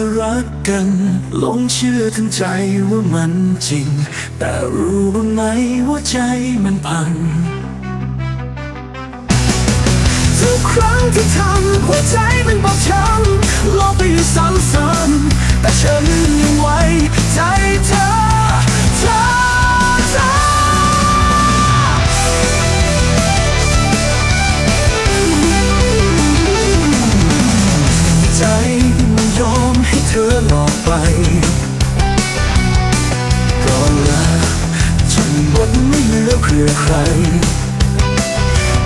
ารักกันหลงเชื่อทั้งใจว่ามันจริง แต่รู้บ้างไหมว่าใจมันพังทุกครั้งที่ทำหัวใจมันบอบช้ำลบไปอยู่ซ้ำ พื่อใคร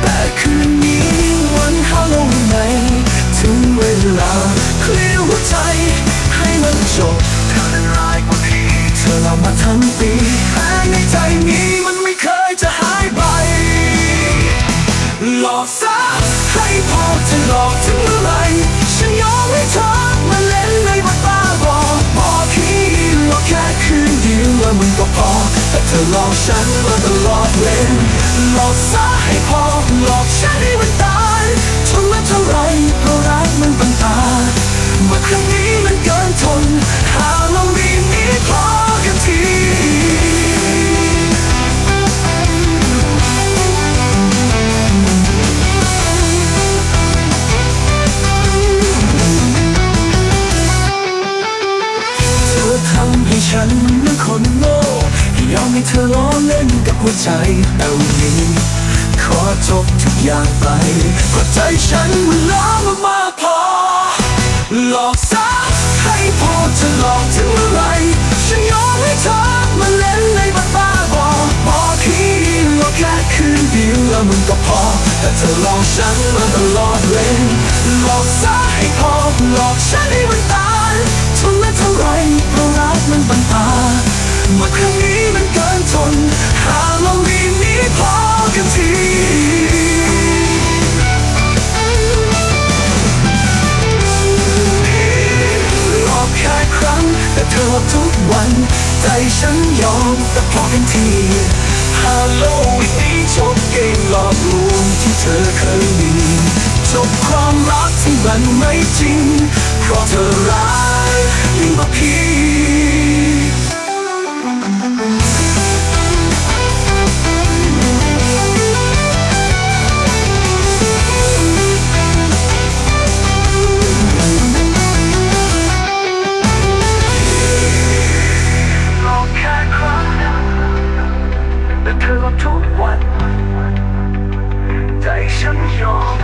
แต่คืนนี้วันฮาโลวีนไหน ถึงเวลาเคลียร์หัวใจ ให้มันจบ เธอนั้นร้ายกว่าพี่เธอเรามาทั้งปีแต่ในใจนี้มันไม่เคยจะหายไป หลอกซะให้พอจะหลอกถึงเมื่อไหรฉันยอมให้เธอมาเล่นในบทบ้าบอบอกพี่หลอกแค่คืนเดียวแล้วมันก็พอแต่เธอหลอกฉัน หลอกซะให้พอ ให้เธอล้อเล่นกับหัวใจแต่วันนี้ขอจบทุกอย่างไปเพราะใจฉันมันล้อมามากพอ หลอกซะให้พอจะหลอกถึงเมื่อไหรฉันยอมให้เธอมาเล่นในบ้าบ้าบอบอกพี่หลอกแค่คืนเดียวแล้วมันก็พอ แต่เธอหลอกฉันมาตลอดเลยหลอกซะให้พอหลอกฉัน ฉันยอมแต่พอกันทีฮัลโหลวันนี้จบเกมหลอกลวงที่เธอเคยมีจบความรักที่มันไม่จริง เธอทุกวัน ใจฉันยอม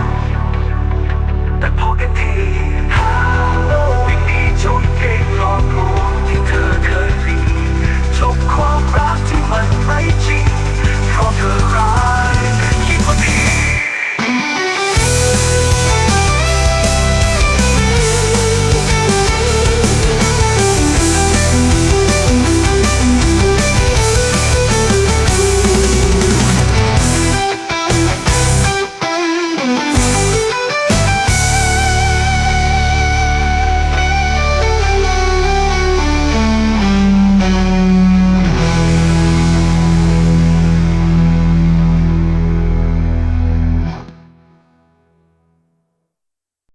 แต่พอกันที